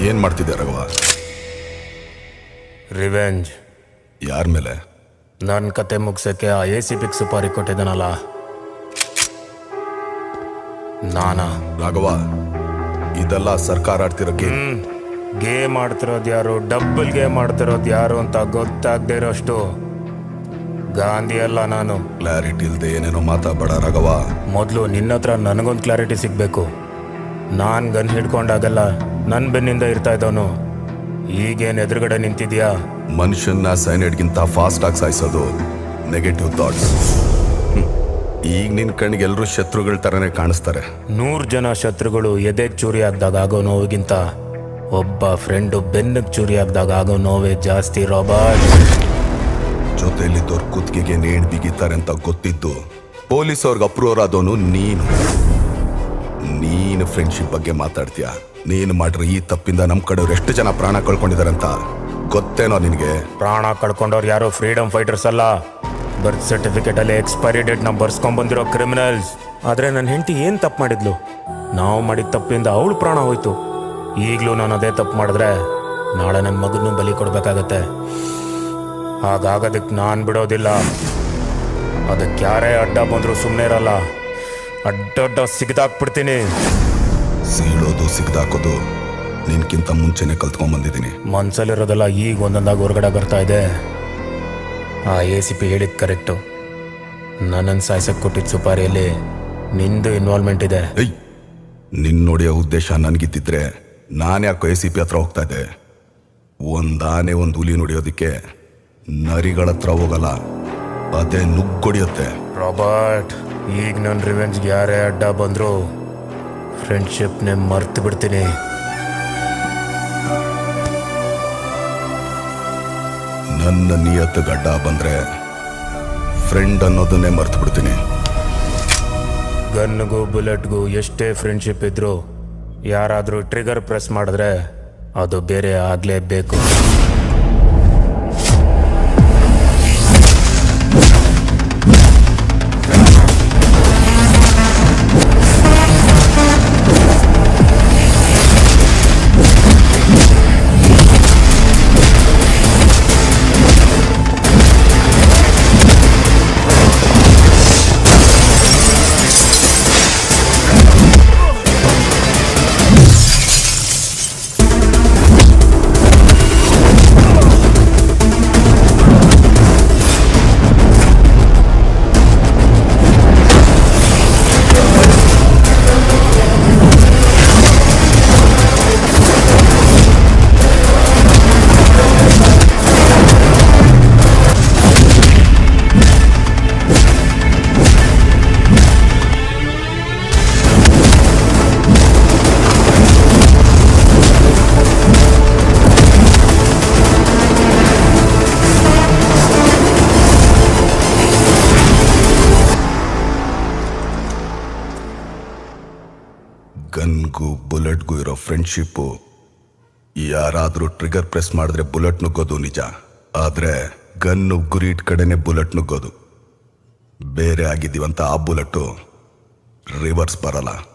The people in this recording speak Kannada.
ಏನ್ ಮಾಡ್ತಿದ್ದೆ ರಘವ? ರಿವೆಂಜ್ ಯಾರ ಮೇಲೆ? ನನ್ನ ಕತೆ ಮುಗ್ಸಕ್ಕೆ ಆ ಎ ಸಿ ಪಿಗ್ ಸುಪಾರಿ ಕೊಟ್ಟಿದ್ದಾನಲ್ಲ. ನಾನಾ? ರಾಘವ ಇದೆಲ್ಲ ಸರ್ಕಾರ ಆಡ್ತಿರೋ ಗೇಮ್ ಗೇಮ್ ಆಡ್ತಿರೋದು ಯಾರು? ಡಬ್ಬಲ್ ಗೇಮ್ ಆಡ್ತಿರೋದು ಯಾರು ಅಂತ ಗೊತ್ತಾಗದೇ ಇರೋಷ್ಟು. ಗಾಂಧಿ ಅಲ್ಲ ನಾನು. ಕ್ಲಾರಿಟಿ ಇಲ್ದೆ ಏನೇನೋ ಮಾತಾಡಬೇಡ ರಾಘವ. ಮೊದಲು ನಿನ್ನ ಹತ್ರ ನನಗೊಂದು ಕ್ಲಾರಿಟಿ ಸಿಗಬೇಕು. ನಾನು ಗನ್ ಹಿಡ್ಕೊಂಡಾಗಲ್ಲ ನನ್ನ ಬೆನ್ನಿಂದ ಇರ್ತಾ ಇದ್ದವನು. ಈಗೇನು ಎದುರುಗಡೆ ನಿಂತಿದ್ಯಾ? ಮನುಷ್ಯನ್ನ ಸೈನೈಡ್ಗಿಂತ ಫಾಸ್ಟ್ ಆಗಿ ಸಾಯಿಸೋದು ನೆಗೆಟಿವ್ ಥಾಟ್ಸ್ ಈಗ ನಿನ್ ಕಣ್ಣಿಗೆ ಎಲ್ಲರೂ ಶತ್ರುಗಳ ತರನೇ ಕಾಣಿಸ್ತಾರೆ. ನೂರು ಜನ ಶತ್ರುಗಳು ಎದೆ ಚೂರಿ ಆಗ್ದಾಗ ಆಗೋ ನೋವಿಗಿಂತ ಒಬ್ಬ ಫ್ರೆಂಡು ಬೆನ್ನಕ್ಕೆ ಚೂರಿ ಆಗ್ದಾಗ ಆಗೋ ನೋವೇ ಜಾಸ್ತಿ ರಾಬರ್ಟ್ ಜೊತೆಯಲ್ಲಿದ್ದವ್ರ ಕುತ್ತಿಗೆಗೆ ನೇಣ್ ಬಿಗಿತಾರೆ ಅಂತ ಗೊತ್ತಿದ್ದು ಪೊಲೀಸ್ ಅವ್ರಿಗೆ ಅಪ್ರೂವರ್ ಆದವನು ನೀನು. ನೀನು ಫ್ರೆಂಡ್ಶಿಪ್ ಬಗ್ಗೆ ಮಾತಾಡ್ತೀಯ? ನೀನು ಮಾಡ್ರಿ ಈ ತಪ್ಪಿಂದ ನಮ್ಮ ಕಡೆಯವ್ರು ಎಷ್ಟು ಜನ ಪ್ರಾಣ ಕಳ್ಕೊಂಡಿದಾರಂತ ಗೊತ್ತೇನೋ ನಿನಗೆ? ಪ್ರಾಣ ಕಳ್ಕೊಂಡವ್ರು ಯಾರೋ ಫ್ರೀಡಮ್ ಫೈಟರ್ಸ್ ಅಲ್ಲ. ಬರ್ತ್ ಸರ್ಟಿಫಿಕೇಟ್ ಅಲ್ಲಿ ಎಕ್ಸ್ಪೈರಿ ಡೇಟ್ನ ಬರ್ಸ್ಕೊಂಡ್ ಬಂದಿರೋ ಕ್ರಿಮಿನಲ್ಸ್ ಆದ್ರೆ ನನ್ನ ಹೆಂಡತಿ ಏನ್ ತಪ್ಪು ಮಾಡಿದ್ಲು? ನಾವು ಮಾಡಿದ ತಪ್ಪಿಂದ ಅವಳು ಪ್ರಾಣ ಹೋಯ್ತು. ಈಗಲೂ ನಾನು ಅದೇ ತಪ್ಪು ಮಾಡಿದ್ರೆ ನಾಳೆ ನನ್ನ ಮಗನೂ ಬಲಿ ಕೊಡ್ಬೇಕಾಗತ್ತೆ. ಹಾಗಾಗೋದಕ್ಕೆ ನಾನು ಬಿಡೋದಿಲ್ಲ. ಅದಕ್ಕೆ ಯಾರೇ ಅಡ್ಡ ಬಂದರೂ ಸುಮ್ಮನೆ ಇರಲ್ಲ. ಅಡ್ಡಡ್ಡ ಸಿಗದಾಕ್ಬಿಡ್ತೀನಿ. ಸೀಳೋದು ಸಿಗದಾಕೋದು ನಿನ್ಕಿಂತ ಮುಂಚೆನೆ ಕಲ್ತ್ಕೊಂಡ್ ಮನ್ಸಲ್ಲಿರೋದೆಲ್ಲ ಈಗ ಒಂದೊಂದಾಗಿ ಹೊರಗಡೆ ಬರ್ತಾ ಇದೆ. ಆ ಎ ಸಿ ಪಿ ಹೇಳಿದ್ ಕರೆಕ್ಟು ನನ್ನನ್ನು ಸಾಯ್ಸಕ್ಕೆ ಕೊಟ್ಟಿದ್ದ ಸುಪಾರಿಯಲ್ಲಿ ನಿಂದು ಇನ್ವಾಲ್ವ್ಮೆಂಟ್ ಇದೆ. ಏಯ್! ನಿನ್ ನೋಡಿಯೋ ಉದ್ದೇಶ ನನಗಿದ್ದಿದ್ರೆ ನಾನು ಯಾಕೋ ಎ ಸಿ ಪಿ ಹತ್ರ ಹೋಗ್ತಾ ಇದ್ದೆ. ಒಂದಾನೆ ಒಂದು ಹುಲಿ ನೋಡಿಯೋದಕ್ಕೆ ನರಿಗಳ ಹತ್ರ ಹೋಗಲ್ಲ. ಅದೇ ನುಗ್ಗೊಡಿಯುತ್ತೆ ರಾಬರ್ಟ್ ಈಗ ನನ್ನ ರಿವೆಂಜ್ಗೆ ಯಾರೇ ಅಡ್ಡ ಬಂದರೂ ಫ್ರೆಂಡ್ಶಿಪ್ನೇ ಮರ್ತು ಬಿಡ್ತೀನಿ. ನನ್ನ ನಿಯತ್ತು ಗಡ್ಡ ಬಂದರೆ ಫ್ರೆಂಡ್ ಅನ್ನೋದನ್ನೇ ಮರ್ತು ಬಿಡ್ತೀನಿ. ಗನ್ಗೂ ಬುಲೆಟ್ಗೂ ಎಷ್ಟೇ ಫ್ರೆಂಡ್ಶಿಪ್ ಇದ್ರು ಯಾರಾದರೂ ಟ್ರಿಗರ್ ಪ್ರೆಸ್ ಮಾಡಿದ್ರೆ ಅದು ಬೇರೆ ಆಗಲೇಬೇಕು. ಗನ್ಗೂ, ಬುಲೆಟ್ಗೂ ಇರೋ ಫ್ರೆಂಡ್ಶಿಪ್ಪು ಯಾರಾದರೂ ಟ್ರಿಗರ್ ಪ್ರೆಸ್ ಮಾಡಿದ್ರೆ ಬುಲೆಟ್ ನುಗ್ಗೋದು ನಿಜ. ಆದರೆ ಗನ್ನು ಗುರಿ ಕಡೆನೇ ಕಡೆನೆ ಬುಲೆಟ್ ನುಗ್ಗೋದು. ಬೇರೆ ಆಗಿದ್ದೀವಂತ ಆ ಬುಲೆಟು ರಿವರ್ಸ್ ಬರಲ್ಲ.